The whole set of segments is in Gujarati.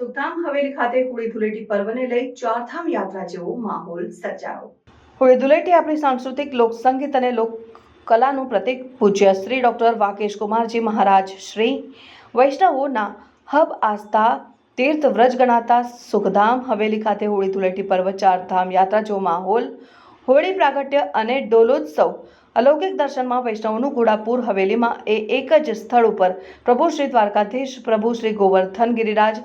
હવેલી ખાતે હોળી ધૂળેટી પર્વને લઈ ચારધામ યાત્રા જેવો માહોલ સર્જાયો. હોળી ધૂળેટી આપણી સાંસ્કૃતિક લોકસંગીત અને લોક કલાનું પ્રતીક પૂજ્ય શ્રી ડૉક્ટર વાકેશ કુમારજી મહારાજ, શ્રી વૈષ્ણવોના હબ આસ્થા તીર્થ વ્રજ ગણાતા સુખધામ હવેલી ખાતે હોળી ધૂળેટી પર્વ ચારધામ યાત્રા જેવો માહોલ, હોળી પ્રાગટ્ય અને ડોલોત્સવ અલૌકિક દર્શનમાં વૈષ્ણવનું ઘોડાપુર હવેલીમાં એ એક જ સ્થળ ઉપર પ્રભુ શ્રી દ્વારકાધીશ, પ્રભુ શ્રી ગોવર્ધન ગિરિરાજ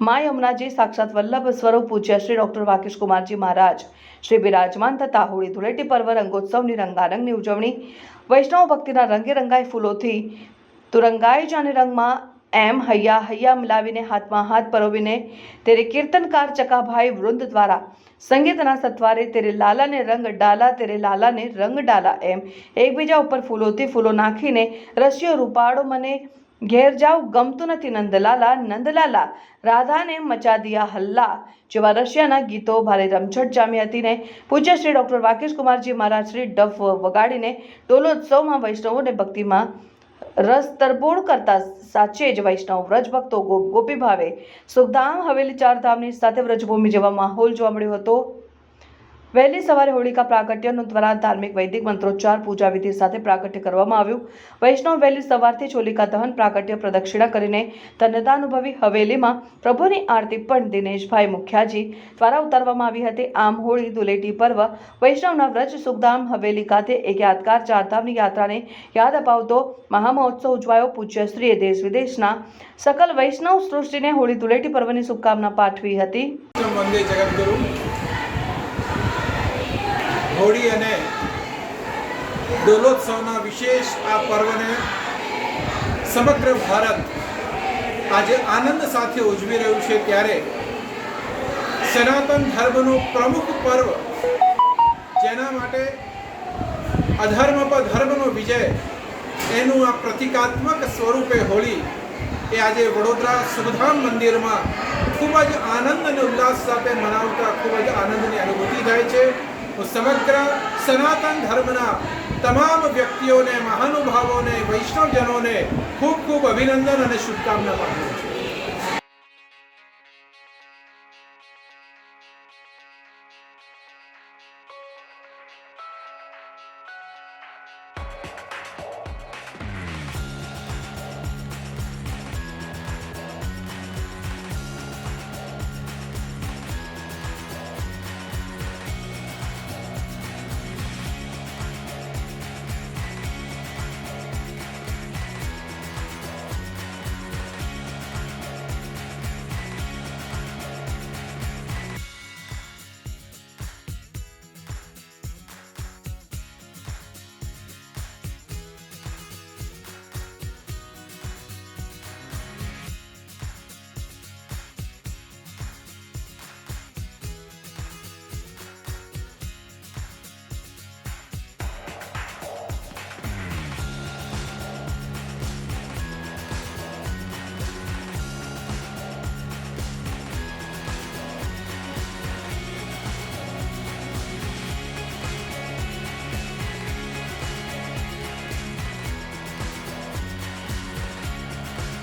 મા યમુનાજી સાક્ષાત વલ્લભ સ્વરૂપ પૂજ્ય શ્રી ડૉક્ટર વાકેશ કુમારજી મહારાજ. શ્રી બિરાજમાન તથા હોળી ધૂળેટી પર્વ, રંગોત્સવની રંગારંગની ઉજવણી, વૈષ્ણવ ભક્તિના રંગે રંગાઈ ફૂલોથી તુરંગાઈ જાને રંગમાં એમ હૈયા હૈયા મિલાવીને હાથમાં હાથ પરોવીને તેરે કીર્તનકાર ચકાભાઈ વૃંદ દ્વારા સંગીતના સત્વારે તેરે લાલાને રંગ ડાલા, તેરે લાલાને રંગ ડાલા એમ એકબીજા ઉપર ફૂલોથી ફૂલો નાખીને રસિયો રૂપાળો મને ઘેર જાવ, ગમતું નથી નંદલાલા નંદલાલા, રાધાને મચા દિયા હલ્લા. જેવા રશિયાના ગીતો ભારે રમઝટ જામી હતી ને પૂજ્ય શ્રી ડૉક્ટર વાકેશ કુમારજી મહારાજ શ્રી ડફ વગાડીને ડોલોત્સવમાં વૈષ્ણવોને ભક્તિમાં રસ તરબોળ કરતા સાચે જ વૈષ્ણવ વ્રજ ભક્તો ગોપ ગોપી ભાવે સુખધામ હવેલી ચારધામની સાથે વ્રજભૂમિ જેવા માહોલ જોવા મળ્યો હતો. વહેલી સવારે હોળિકા પ્રાગટ્યનું દ્વારા ધાર્મિક વૈદિક મંત્રોચ્ચાર, પૂજા વિધિ સાથે પ્રાગટ્ય કરવામાં આવ્યું. વૈષ્ણવ વહેલી સવારથી જ હોલિકા દહન પ્રાગટ્ય પ્રદક્ષિણા કરીને ધન્યતાનુભવી હવેલીમાં પ્રભુની આરતી પણ દિનેશભાઈ મુખ્યાજી દ્વારા ઉતારવામાં આવી હતી. આમ હોળી, ધૂલેટી પર્વ, વૈષ્ણવના વ્રજ, સુખધામ, હવેલી ખાતે એક યાદગાર ચારધામની યાત્રાને યાદ અપાવતો મહામહોત્સવ ઉજવાયો પૂજ્ય શ્રીએ દેશ વિદેશના સકલ વૈષ્ણવ સૃષ્ટિને હોળી ધૂળેટી પર્વની શુભકામના પાઠવી હતી. હોળી અને દોલોત્સવના વિશેષ આ પર્વને સમગ્ર ભારત આજે આનંદ સાથે ઉજવી રહ્યું છે ત્યારે સનાતન ધર્મનું પ્રમુખ પર્વ, જેના માટે અધર્મ પર ધર્મનો વિજય, એનું આ પ્રતિકાત્મક સ્વરૂપે હોળી એ આજે વડોદરા સુખધામ મંદિરમાં ખૂબ જ આનંદ અને ઉલ્લાસ સાથે મનાવતા ખૂબ જ આનંદની અનુભૂતિ થાય છે. હું સમગ્ર સનાતન ધર્મના તમામ વ્યક્તિઓને, મહાનુભાવોને, વૈષ્ણવજનોને ખૂબ ખૂબ અભિનંદન અને શુભકામના પાઠવું છું.